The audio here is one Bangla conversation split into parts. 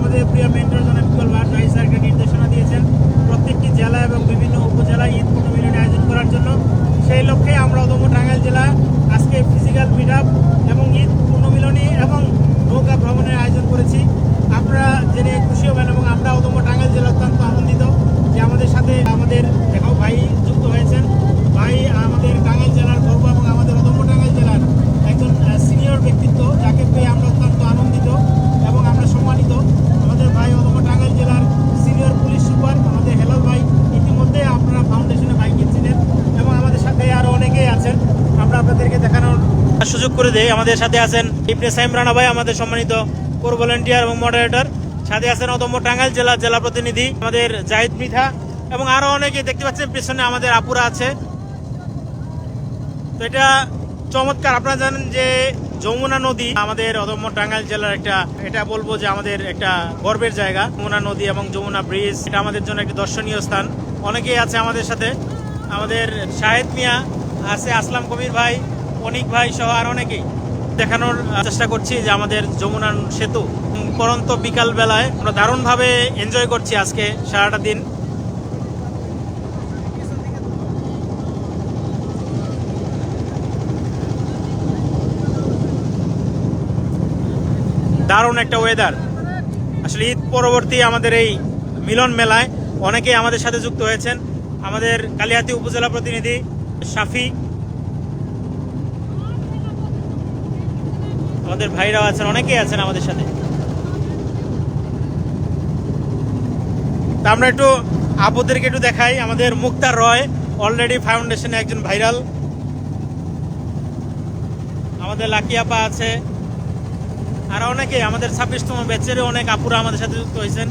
আমাদের প্রিয় মেন্টর জনাব ইকবাল ভাট রাই স্যারকে নির্দেশনা দিয়েছেন প্রত্যেকটি জেলা এবং বিভিন্ন উপজেলায় ঈদ পুনর্মিলন আয়োজন করার জন্য। সেই লক্ষ্যে আমরা অদম্য টাঙ্গাইল জেলা আজকে ফিজিক্যাল মিট এবং ঈদ পুনর্মিলনী এবং নৌকা ভ্রমণের আয়োজন করেছি। আপনারা জেনে খুশি হবেন এবং সুযোগ করে দেয় আমাদের সাথে আছেন ইবনে সাইম রানা ভাই, আমাদের সম্মানিত কোর ভলেন্টিয়ার এবং মডারেটর সাথে আছেন অদম্য টাঙ্গাইল জেলা জেলা প্রতিনিধি আমাদের জাহিদ মৃধা এবং আরও অনেকে দেখতে পাচ্ছেন, পেছনে আমাদের আপুরা আছে। তো এটা চমৎকার, আপনারা জানেন যে যমুনা নদী আমাদের অদম্য টাঙ্গাইল জেলার একটা, এটা বলব যে আমাদের একটা গর্বের জায়গা। যমুনা নদী এবং যমুনা ব্রিজ এটা আমাদের জন্য একটি দর্শনীয় স্থান। অনেকেই আছে আমাদের সাথে। আমাদের শাহেদ মিয়া আছে আসলাম কবির ভাই, অনিক ভাই সহ আর অনেকেই। দেখানোর চেষ্টা করছি যে আমাদের যমুনা সেতু পরন্ত বিকাল বেলায় আমরা দারুণভাবে এনজয় করছি আজকে সারাটা দিন। দারুণ একটা ওয়েদার আসলে ঈদ পরবর্তী আমাদের এই মিলন মেলায় অনেকেই আমাদের সাথে যুক্ত হয়েছেন। আমাদের কালিহাতি উপজেলা প্রতিনিধি শাফি। আমাদের ভাইরাও আছেন, অনেকেই আছেন আমাদের সাথে। তা আমরা একটু আপুদেরকে একটু দেখাই। আমাদের মুক্তার রয় অলরেডি ফাউন্ডেশনে একজন ভাইরাল। আমাদের লাকি আপা আছে। আর অনেকে আমাদের ছাব্বিশতম ব্যাচেরও অনেক আপুরা আমাদের সাথে যুক্ত হয়েছেন।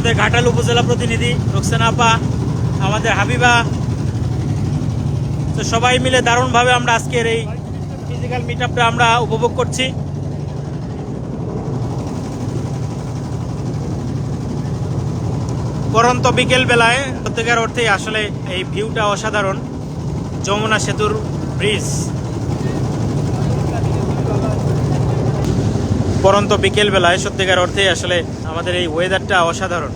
আমাদের ঘাটাল উপজেলা প্রতিনিধি রোকসানা আপা, আমাদের হাবিবা। তো সবাই মিলে দারুণভাবে আমরা আজকের এই ফিজিক্যাল মিট আপটা আমরা উপভোগ করছি। পরন্ত বিকেল বেলায় প্রত্যেকের অর্থেই আসলে এই ভিউটা অসাধারণ। যমুনা সেতুর ব্রিজ পরন্ত বিকেল বেলায় সত্যিকার অর্থে আসলে আমাদের এই ওয়েদারটা অসাধারণ।